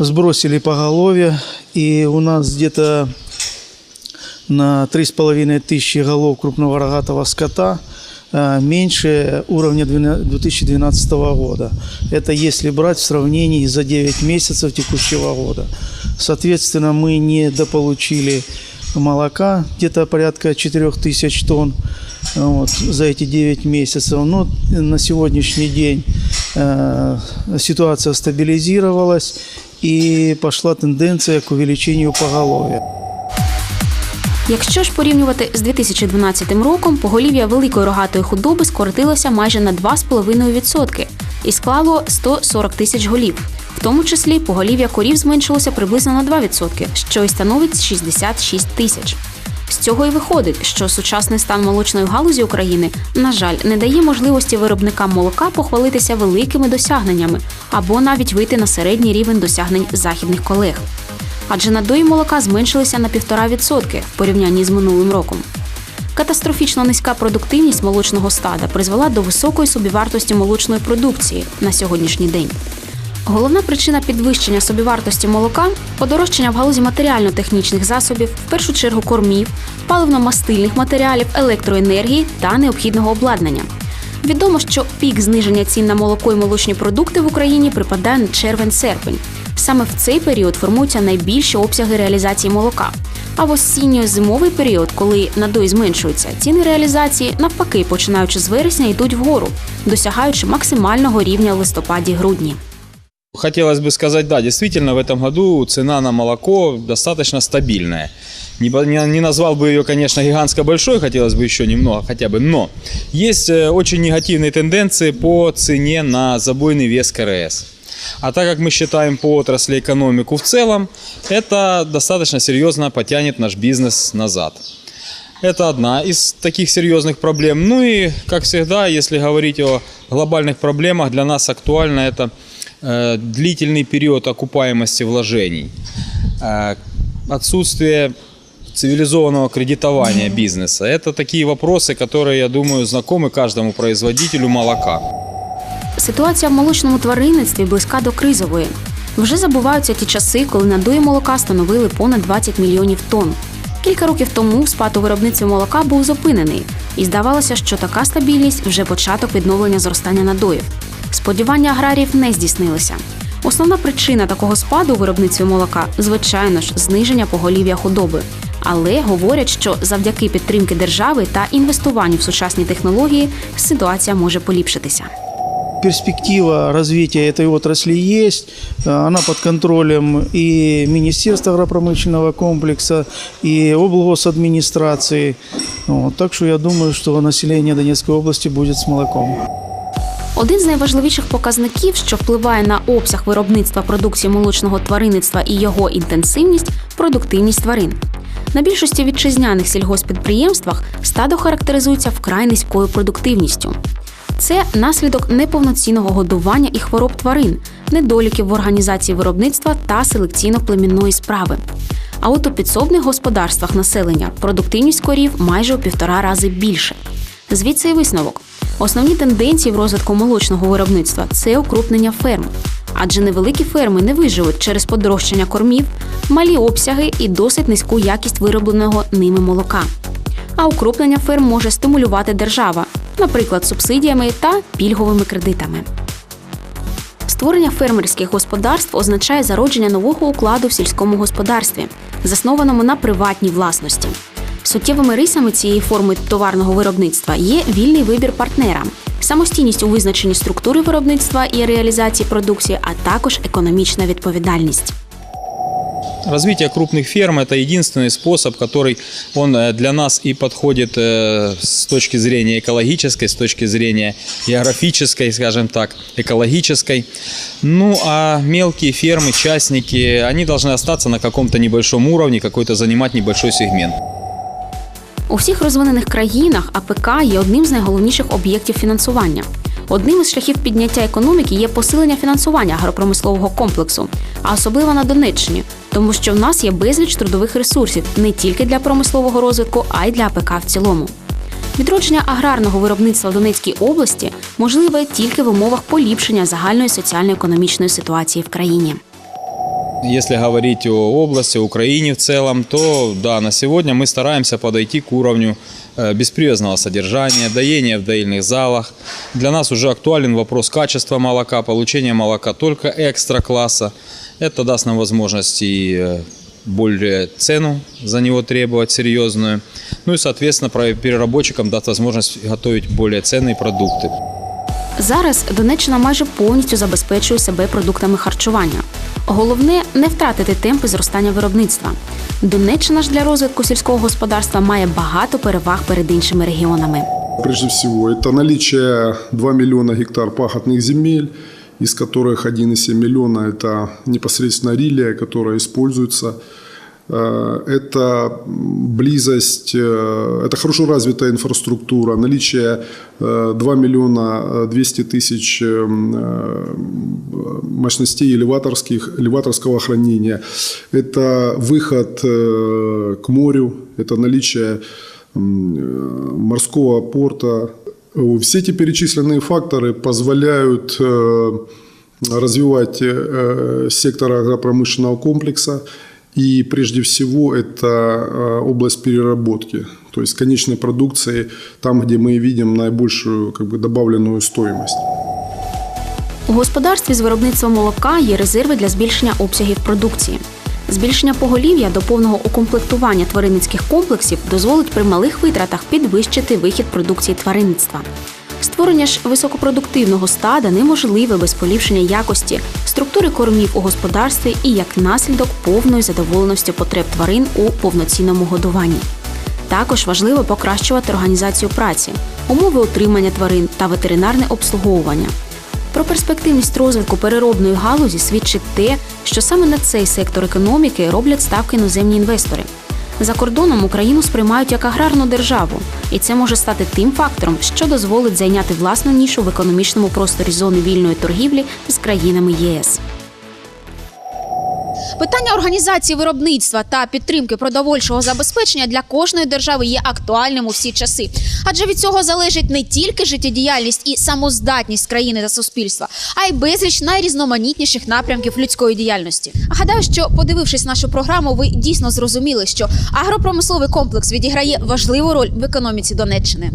сбросили поголовье, и у нас где-то на 3,5 тысячи голов крупного рогатого скота э, меньше уровня двена- 2012 года. Это если брать в сравнении за 9 месяцев текущего года. Соответственно, мы не дополучили молока, где-то порядка 4 тысяч тонн э, вот, за эти 9 месяцев. Но на сегодняшний день э, ситуация стабилизировалась и пошла тенденция к увеличению поголовья. Якщо ж порівнювати з 2012 роком, поголів'я великої рогатої худоби скоротилося майже на 2,5% і склало 140 тисяч голів. В тому числі поголів'я корів зменшилося приблизно на 2%, що й становить 66 тисяч. З цього і виходить, що сучасний стан молочної галузі України, на жаль, не дає можливості виробникам молока похвалитися великими досягненнями або навіть вийти на середній рівень досягнень західних колег адже надої молока зменшилися на 1,5% в порівнянні з минулим роком. Катастрофічно низька продуктивність молочного стада призвела до високої собівартості молочної продукції на сьогоднішній день. Головна причина підвищення собівартості молока подорожчання в галузі матеріально-технічних засобів, в першу чергу кормів, паливно-мастильних матеріалів, електроенергії та необхідного обладнання. Відомо, що пік зниження цін на молоко і молочні продукти в Україні припадає на червень-серпень. Саме в цей період формуються найбільші обсяги реалізації молока. А в осінньо-зимовий період, коли надої зменшуються, ціни реалізації навпаки, починаючи з вересня, йдуть вгору, досягаючи максимального рівня в листопаді-грудні. Хотелось бы сказать, да, действительно, в этом году цена на молоко достаточно стабильная. Не, не- не назвал бы ее, конечно, гигантско большой, хотелось бы еще немного хотя бы, но есть э, очень негативные тенденции по цене на забойный вес КРС. А так как мы считаем по отрасли экономику в целом, это достаточно серьезно потянет наш бизнес назад. Это одна из таких серьезных проблем. Ну и, как всегда, если говорить о глобальных проблемах, для нас актуально это длительный период окупаемости вложений, э, отсутствие цивилизованного кредитования бизнеса. Это такие вопросы, которые, я думаю, знакомы каждому производителю молока. Ситуація в молочному тваринництві близька до кризової. Вже забуваються ті часи, коли надої молока становили понад 20 мільйонів тонн. Кілька років тому спад у виробництві молока був зупинений, і здавалося, що така стабільність вже початок відновлення зростання надоїв. Сподівання аграріїв не здійснилися. Основна причина такого спаду у виробництві молока, звичайно ж, зниження поголів'я худоби. Але говорять, що завдяки підтримки держави та інвестуванню в сучасні технології ситуація може поліпшитися. Перспектива развития этой отрасли есть. Э, Она под контролем и Министерства агропромышленного комплекса, и облгосадминистрации. Вот, так что я думаю, что население Донецкой области будет с молоком. Один з найважливіших показників, що впливає на обсяг виробництва продукції молочного тваринництва і його інтенсивність продуктивність тварин. На більшості вітчизняних сільгоспідприємствах стадо характеризується вкрай низькою продуктивністю. Це наслідок неповноцінного годування і хвороб тварин, недоліків в організації виробництва та селекційно-племінної справи. А от у підсобних господарствах населення продуктивність корів майже у півтора рази більше. Звідси і висновок. Основні тенденції в розвитку молочного виробництва це укрупнення ферм. Адже невеликі ферми не виживуть через подорожчання кормів, малі обсяги і досить низьку якість виробленого ними молока. А укрупнення ферм може стимулювати держава, наприклад, субсидіями та пільговими кредитами. Створення фермерських господарств означає зародження нового укладу в сільському господарстві, заснованому на приватній власності. Суттєвими рисами цієї форми товарного виробництва є вільний вибір партнера, самостійність у визначенні структури виробництва і реалізації продукції, а також економічна відповідальність. Развитие крупных ферм – это единственный способ, который он э, для нас и подходит э, с точки зрения экологической, с точки зрения географической, скажем так, экологической. Ну, а мелкие фермы, частники, они должны остаться на каком-то небольшом уровне, какой-то занимать небольшой сегмент. У всіх розвинених країнах АПК є одним з найголовніших об'єктів фінансування. Одним із шляхів підняття економіки є посилення фінансування агропромислового комплексу, а особливо на Донеччині, тому що в нас є безліч трудових ресурсів не тільки для промислового розвитку, а й для АПК в цілому. Відродження аграрного виробництва в Донецькій області можливе тільки в умовах поліпшення загальної соціально-економічної ситуації в країні. Если говорить о области, о Украине в целом, то да, на сегодня мы стараемся подойти к уровню э, беспривозного содержания, доения в доильных залах. Для нас уже актуален вопрос качества молока, получения молока только экстра-класса. Это даст нам возможность и э, более цену за него требовать серьезную. Ну и, соответственно, про- переработчикам даст возможность готовить более ценные продукты. Зараз Донеччина майже повністю забезпечує себе продуктами харчування. Головне не втратити темпи зростання виробництва. Донеччина ж для розвитку сільського господарства має багато переваг перед іншими регіонами. Прежде всего, это наличие 2 миллиона гектар пахотных земель, из которых 1,7 миллиона – это непосредственно рилия, которая используется. Э, Это близость, э, это хорошо развитая инфраструктура, наличие э, 2 миллиона э, 200 тысяч мощностей элеваторских, элеваторского хранения. Это выход к морю, это наличие морского порта. Все эти перечисленные факторы позволяют развивать сектор агропромышленного комплекса. И прежде всего это э, область переработки, то есть конечной продукции, там, где мы видим наибольшую как бы, добавленную стоимость. У господарстві з виробництва молока є резерви для збільшення обсягів продукції. Збільшення поголів'я до повного укомплектування тваринницьких комплексів дозволить при малих витратах підвищити вихід продукції тваринництва. Створення ж високопродуктивного стада неможливе без поліпшення якості, структури кормів у господарстві і як наслідок повної задоволеності потреб тварин у повноцінному годуванні. Також важливо покращувати організацію праці, умови утримання тварин та ветеринарне обслуговування. Про перспективність розвитку переробної галузі свідчить те, що саме на цей сектор економіки роблять ставки іноземні інвестори. За кордоном Україну сприймають як аграрну державу, і це може стати тим фактором, що дозволить зайняти власну нішу в економічному просторі зони вільної торгівлі з країнами ЄС. Питання організації виробництва та підтримки продовольчого забезпечення для кожної держави є актуальним у всі часи, адже від цього залежить не тільки життєдіяльність і самоздатність країни та суспільства, а й безліч найрізноманітніших напрямків людської діяльності. Гадаю, що подивившись нашу програму, ви дійсно зрозуміли, що агропромисловий комплекс відіграє важливу роль в економіці Донеччини.